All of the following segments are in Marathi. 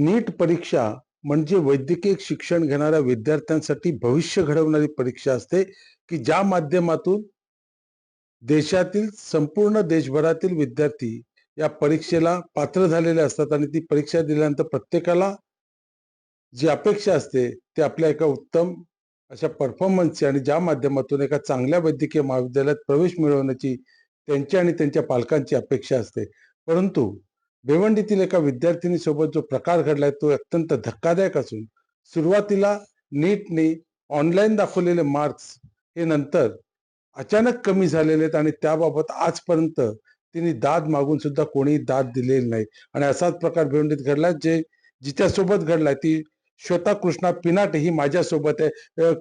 नीट परीक्षा म्हणजे वैद्यकीय शिक्षण घेणाऱ्या विद्यार्थ्यांसाठी भविष्य घडवणारी परीक्षा असते की ज्या माध्यमातून देशातील संपूर्ण देशभरातील विद्यार्थी या परीक्षेला पात्र झालेले असतात आणि ती परीक्षा दिल्यानंतर प्रत्येकाला जी अपेक्षा असते ती आपल्या एका उत्तम अशा परफॉर्मन्सची आणि ज्या माध्यमातून एका चांगल्या वैद्यकीय महाविद्यालयात प्रवेश मिळवण्याची त्यांची आणि त्यांच्या पालकांची अपेक्षा असते. परंतु भिवंडीतील एका विद्यार्थिनीसोबत जो प्रकार घडलाय तो अत्यंत धक्कादायक असून सुरुवातीला नीटने ऑनलाईन दाखवलेले मार्क्स हे नंतर अचानक कमी झालेले आहेत आणि त्याबाबत आजपर्यंत तिने दाद मागून सुद्धा कोणी दाद दिलेली नाही. आणि असाच प्रकार भिवंडीत घडला जे जिच्यासोबत घडलाय ती श्वेता कृष्णा पिनाट ही माझ्यासोबत आहे.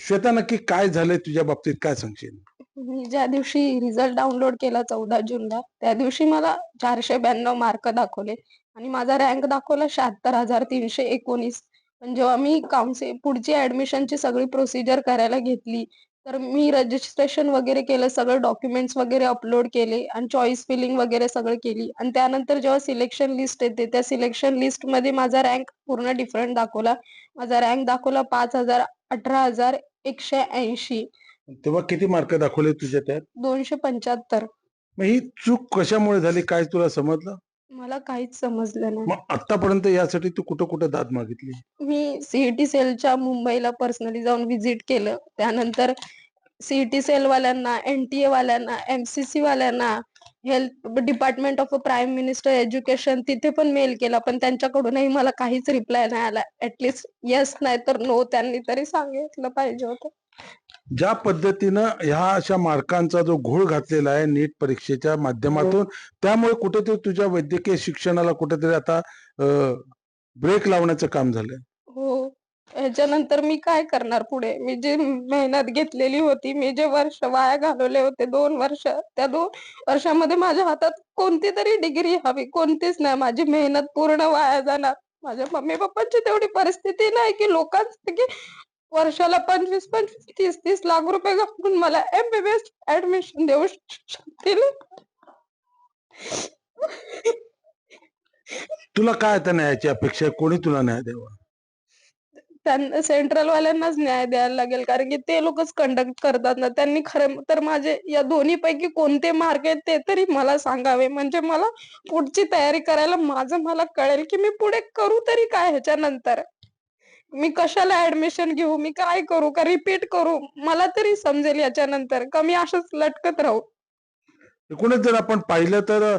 श्वेता नक्की काय झालंय तुझ्या बाबतीत? काय सांगशील? मी ज्या दिवशी रिझल्ट डाउनलोड केला चौदा जूनला त्या दिवशी मला चारशे ब्याण्णव मार्क दाखवले. आणि माझा रँक दाखवला शहात्तर हजार तीनशे एकोणीस. पण जेव्हा मी काउन्सिल पुढची ऍडमिशनची सगळी प्रोसिजर करायला घेतली तर मी रजिस्ट्रेशन वगैरे केलं सगळं डॉक्युमेंट्स वगैरे अपलोड केले आणि चॉईस फिलिंग वगैरे सगळं केली. आणि त्यानंतर जेव्हा सिलेक्शन लिस्ट येते त्या सिलेक्शन लिस्टमध्ये माझा रँक पूर्ण डिफरंट दाखवला. माझा रँक दाखवला पाच हजार अठरा हजार एकशे ऐंशी. तेव्हा किती मार्क दाखवले तुझ्या त्यात? दोनशे पंच्याहत्तर. मग ही चूक कशामुळे झाली? काय तुला समजलं? मला काहीच समजलं नाही. मग आतापर्यंत यासाठी तू कुठं कुठं दाद मागितली? मी सीईटी सेलच्या मुंबईला पर्सनली जाऊन व्हिजिट केलं. त्यानंतर सीईटी सेल वाल्यांना एनटीए वाल्यांना एमसीसी वाल्यांना health department of prime minister education तिथे पण मेल केला. पण त्यांच्याकडूनही मला काहीच रिप्लाय नाही आला. ऍटलिस्ट येस नाही तर नो त्यांनी तरी सांगितलं पाहिजे होतं. ज्या पद्धतीनं ह्या अशा मार्कांचा जो घोळ घातलेला आहे नीट परीक्षेच्या माध्यमातून त्यामुळे कुठेतरी तुझ्या वैद्यकीय शिक्षणाला कुठेतरी आता ब्रेक लावण्याचं काम झालंय. हो. ह्याच्यानंतर मी काय करणार पुढे? मी जी मेहनत घेतलेली होती मी जे वर्ष वाया घालवले होते दोन वर्ष त्या दोन वर्षामध्ये माझ्या हातात कोणती तरी डिग्री हवी कोणतीच नाही. माझी मेहनत पूर्ण वाया जाणार. माझ्या मम्मी पप्पांची तेवढी परिस्थिती नाही की लोकांसाठी वर्षाला पंचवीस पंचवीस तीस तीस लाख रुपये घालून मला एमबीबीएस ऍडमिशन देऊ शकतील? तुला काय आता न्यायाची अपेक्षा आहे? कोणी तुला न्याय द्यावा? त्यांना सेंट्रल वाल्यांनाच न्याय द्यायला लागेल कारण की ते लोकच कंडक्ट करतात ना. त्यांनी खरं तर माझे या दोन्ही पैकी कोणते मार्क आहेत ते तरी मला सांगावे. म्हणजे मला पुढची तयारी करायला माझं मला कळेल की मी पुढे करू तरी काय ह्याच्यानंतर? मी कशाला ऍडमिशन घेऊ? मी काय करू? का रिपीट करू? मला तरी समजेल याच्यानंतर. का मी असंच लटकत राहू? एकूणच जर आपण पाहिलं तर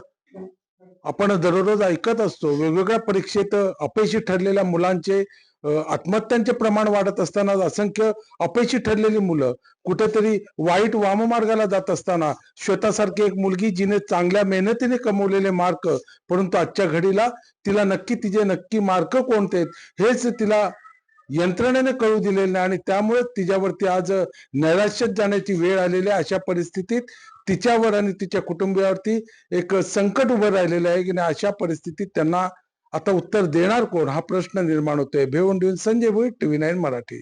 आपण दररोज ऐकत असतो वेगवेगळ्या परीक्षेत अपयशी ठरलेल्या मुलांचे आत्महत्यांचे प्रमाण वाढत असताना असंख्य अपयशी ठरलेली मुलं कुठेतरी वाईट वाममार्गाला जात असताना श्वेतासारखी एक मुलगी जिने चांगल्या मेहनतीने कमवलेले मार्क परंतु आजच्या घडीला तिला नक्की तिचे नक्की मार्क कोणते आहेत हेच तिला यंत्रणेने कळू दिलेलं नाही आणि त्यामुळे तिच्यावरती आज नैराश्यात जाण्याची वेळ आलेली आहे. अशा परिस्थितीत तिच्यावर आणि तिच्या कुटुंबियावरती एक संकट उभं राहिलेलं आहे की नाही अशा परिस्थितीत त्यांना आता उत्तर देणार कोण? हा प्रश्न निर्माण होतोय. भिवंडीहून संजय भोईट टीव्ही नाईन मराठी.